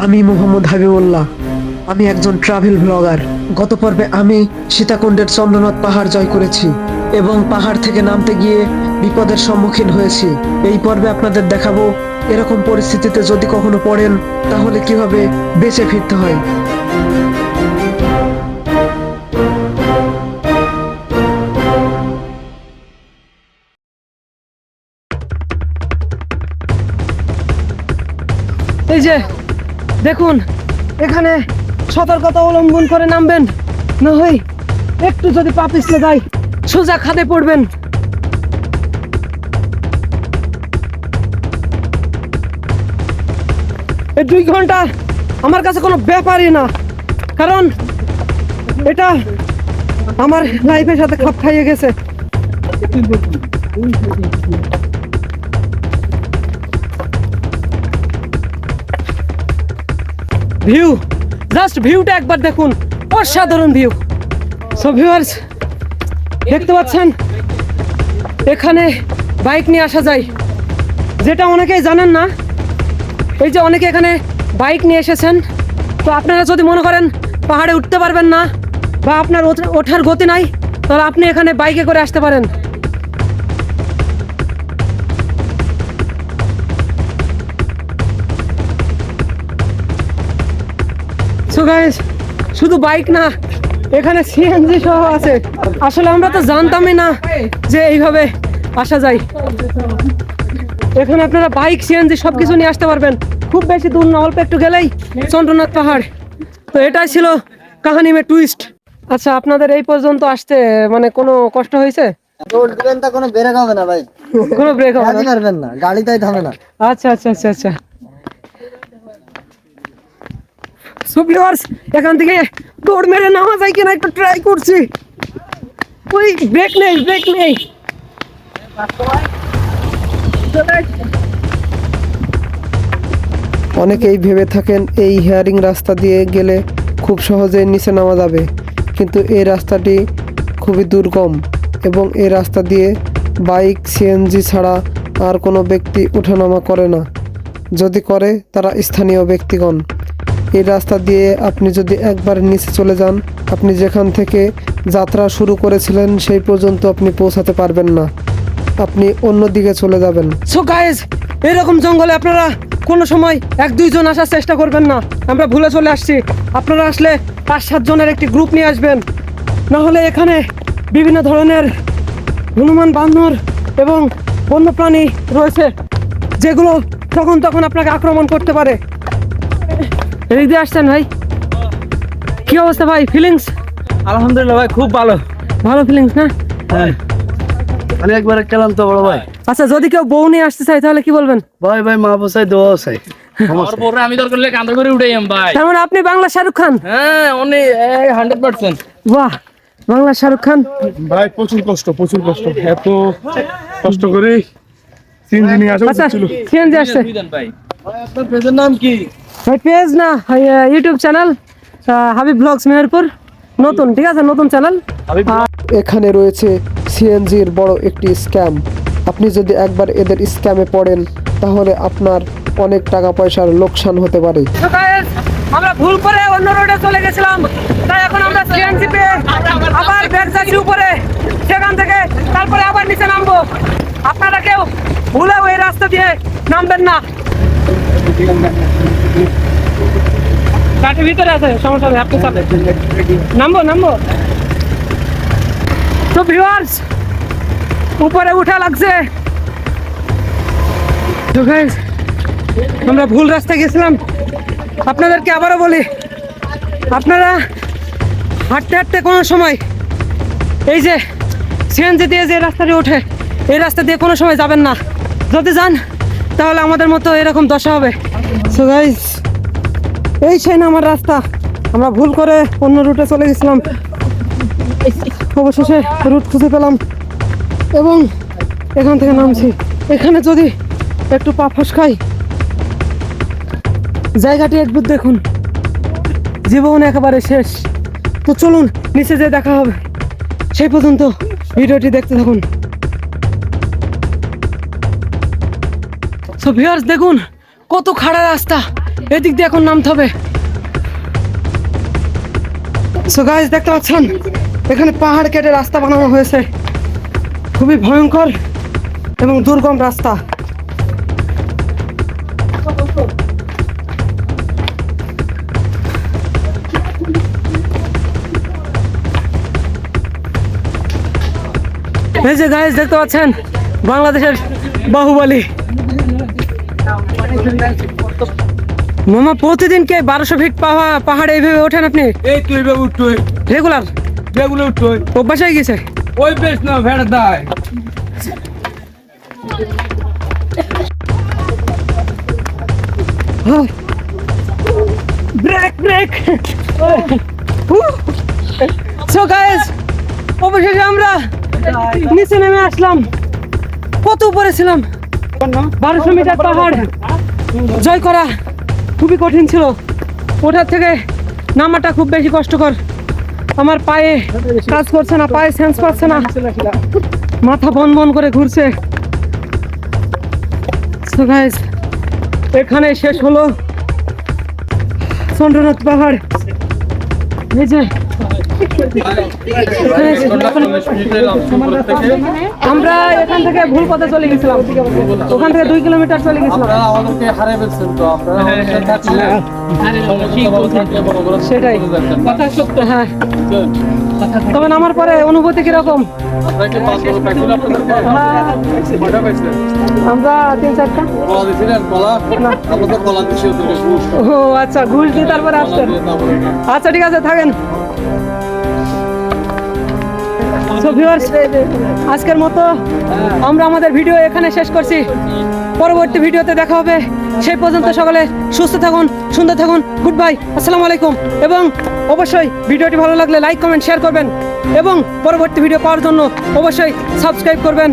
আমি মোহাম্মদ হাবিবুল্লাহ। আমি একজন ট্রাভেল ব্লগার গত পর্বে আমি সীতাকুণ্ডের চন্দ্রনাথ পাহাড় জয় করেছি এবং পাহাড় থেকে নামতে গিয়ে বিপদের সম্মুখীন হয়েছি। এই পর্বে আপনাদের দেখাবো এরকম পরিস্থিতিতে যদি কখনো পড়েন, তাহলে কীভাবে বেঁচে ফিরতে হয়। এই যে দেখুন, এখানে সতর্কতা অবলম্বন করে নামবেন। না হয় একটু যদি পা পিছলে যায়, সোজা খাদে পড়বেন। এই দুই ঘণ্টা আমার কাছে কোনো ব্যাপারই না। কারণ এটা আমার লাইফের সাথে খাপ খাইয়ে গেছে। ভিউ জাস্ট ভিউটা একবার দেখুন। অসাধারণ ভিউ সো ভিউয়ার্স দেখতে পাচ্ছেন? এখানে বাইক নিয়ে আসা যায়। যেটা অনেকেই জানেন না, এই যে অনেকে এখানে বাইক নিয়ে এসেছেন। তো আপনারা যদি মনে করেন পাহাড়ে উঠতে পারবেন না, বা আপনার ওঠ- ওঠার গতি নাই, তাহলে আপনি এখানে বাইকে করে আসতে পারেন। সো গাইস শুধু বাইক না এখানে সিএনজি সহ আছে। আসলে আমরা তো জানতামই না যে এইভাবে আসা যায়। এখানে আপনারা বাইক সিএনজি সব কিছু নিয়ে আসতে পারবেন। খুব বেশি দূর না অল্প একটু গেলেই চন্দ্রনাথ পাহাড়। তো এটাই ছিল কাহানি মে টুইস্ট আচ্ছা আপনাদের এই পর্যন্ত আসতে মানে কোনো কষ্ট হয়েছে? কোনো ব্রেক হবে না ভাই। কোনো ব্রেক হবে গাড়ি না পারবেন না গাড়ি তাই থামে না। আচ্ছা আচ্ছা আচ্ছা আচ্ছা। এখান থেকে দৌড় মেরে নামা যায় কিনা একটু ট্রাই করছি। ওই ব্রেক নেই ব্রেক নেই। অনেকেই ভেবে থাকেন এই হেয়ারিং রাস্তা দিয়ে গেলে খুব সহজেই নিচে নামা যাবে, কিন্তু এই রাস্তাটি খুবই দুর্গম এবং এই রাস্তা দিয়ে বাইক সিএনজি ছাড়া আর কোনো ব্যক্তি ওঠানামা করে না। যদি করে, তারা স্থানীয় ব্যক্তিগণ। এই রাস্তা দিয়ে আপনি যদি একবার নিচে চলে যান, আপনি যেখান থেকে যাত্রা শুরু করেছিলেন সেই পর্যন্ত আপনি পৌঁছাতে পারবেন না। আপনি অন্য দিকে চলে যাবেন। সো এরকম জঙ্গলে আপনারা কোনো সময় এক দুইজন আসার চেষ্টা করবেন না। আমরা ভুলে চলে আসছি। আপনারা আসলে পাঁচ সাত জনের একটি গ্রুপ নিয়ে আসবেন। না হলে এখানে বিভিন্ন ধরনের হনুমান বান্দর এবং বন্যপ্রাণী রয়েছে, যেগুলো তখন তখন আপনাকে আক্রমণ করতে পারে। এই দিয়ে আসছেন ভাই? কি অবস্থা ভাই? ফিলিংস আলহামদুলিল্লাহ ভাই খুব ভালো। ভালো ফিলিংস না? হ্যাঁ। আমি একবার গেলাম তো বড় ভাই। আচ্ছা যদি কেউ বউ নিয়ে আসতে চাই তাহলে কি বলবেন? ভাই ভাই মা বসাই দোয়া চাই। আমার আমি দরকার হলে কান্দা করে উঠে যাম ভাই। তার মানে আপনি বাংলা শাহরুখ খান? হ্যাঁ উনি হান্ড্রেড পার্সেন্ট বাহ বাংলা শাহরুখ খান। ভাই প্রচুর কষ্ট প্রচুর কষ্ট। এত কষ্ট করে সিএনজি নিয়ে আসা আচ্ছা উচিত আসছে। ভাই। আপনার পেজের নাম কি? ভাই পেজ না YouTube channel Habib blogs Meherpur নতুন ঠিক আছে নতুন চ্যানেল এখানে রয়েছে সিএনজির বড় একটি স্ক্যাম আপনি যদি একবার এদের স্ক্যামে পড়েন তাহলে আপনার অনেক টাকা পয়সার লোকসান হতে পারে। আমরা ভুল করে অন্য রোডে চলে গেছিলাম। তাই এখন আমরা সিএনজি পেয়ে আবার ব্যাগ যাচ্ছি উপরে। সেখান থেকে তারপরে আবার নিচে নামবো। আপনারা কেউ ভুলে ওই রাস্তা দিয়ে নামবেন না। ভিতরে আছে, সমস্যা নেই, আপনি নামবো নামবো। তো ভিউয়ার্স উপরে উঠা লাগছে। আমরা ভুল রাস্তায় গেছিলাম। আপনাদেরকে আবারও বলি, আপনারা হাঁটতে হাঁটতে কোনো সময় এই যে সিএনজি দিয়ে যে রাস্তাটি ওঠে, এই রাস্তা দিয়ে কোনো সময় যাবেন না। যদি যান তাহলে আমাদের মতো এরকম দশা হবে। সো গাইজ এই সেই না আমার রাস্তা। আমরা ভুল করে অন্য রুটে চলে গেছিলাম। অবশেষে রুট খুঁজে পেলাম। এবং এখান থেকে নামছি। এখানে যদি একটু পা ফসকাই, জায়গাটি একবার দেখুন। জীবন একেবারে শেষ। তো চলুন, নিচে যে দেখা হবে। সেই পর্যন্ত ভিডিওটি দেখতে থাকুন। সো ভিউয়ার্স দেখুন, কত খাড়া রাস্তা। এদিক দিয়ে এখন নামতে হবে। সো গাইস দেখতে পাচ্ছেন? এখানে পাহাড় কেটে রাস্তা বানানো হয়েছে। খুবই ভয়ঙ্কর এবং দুর্গম রাস্তা। এই যে গাইস দেখতে পাচ্ছেন? বাংলাদেশের বাহুবলী। মামা প্রতিদিন কে বারোশো ফিট পাহাড় পাহাড়ে এইভাবে ওঠেন আপনি? এই তুই বে উঠই রেগুলার বেগুলো উঠই অভ্যাস হয়ে গেছে? ওই বেশ না ভেড়া দায়। ব্রেক ব্রেক সো গাইস অবশেষে আমরা নিচে নেমে আসলাম। কত উপরে ছিলাম। বারোশো মিটার পাহাড়। জয় করা খুবই কঠিন ছিল। ওঠার থেকে নামাটা খুব বেশি কষ্টকর। আমার পায়ে কাজ করছে না, পায়ে সেন্স পাচ্ছে না। মাথা বন বন করে ঘুরছে। এখানে শেষ হলো। চন্দ্রনাথ পাহাড়। এই যে আমরা এখান থেকে ভুল পথে চলে গেছিলাম। ওখান থেকে দুই কিলোমিটার চলে গেছিলাম। আমাদেরকে হারিয়ে ফেলছেন তো আপনারা সেটাই। হ্যাঁ। তবে নামার পরে অনুভূতি কীরকম? হ্যাঁ, আমরা তিন চারটা। ও আচ্ছা ঘুষ দিয়ে তারপরে আসছেন আচ্ছা ঠিক আছে থাকেন। So ভিউয়ার্স আজকের মতো আমরা আমাদের ভিডিও এখানে শেষ করছি। পরবর্তী ভিডিওতে দেখা হবে। সেই পর্যন্ত সকলে সুস্থ থাকুন সুন্দর থাকুন। গুড বাই আসসালামু আলাইকুম। এবং অবশ্যই ভিডিওটি ভালো লাগলে লাইক কমেন্ট শেয়ার করবেন। এবং পরবর্তী ভিডিও পাওয়ার জন্য অবশ্যই সাবস্ক্রাইব করবেন।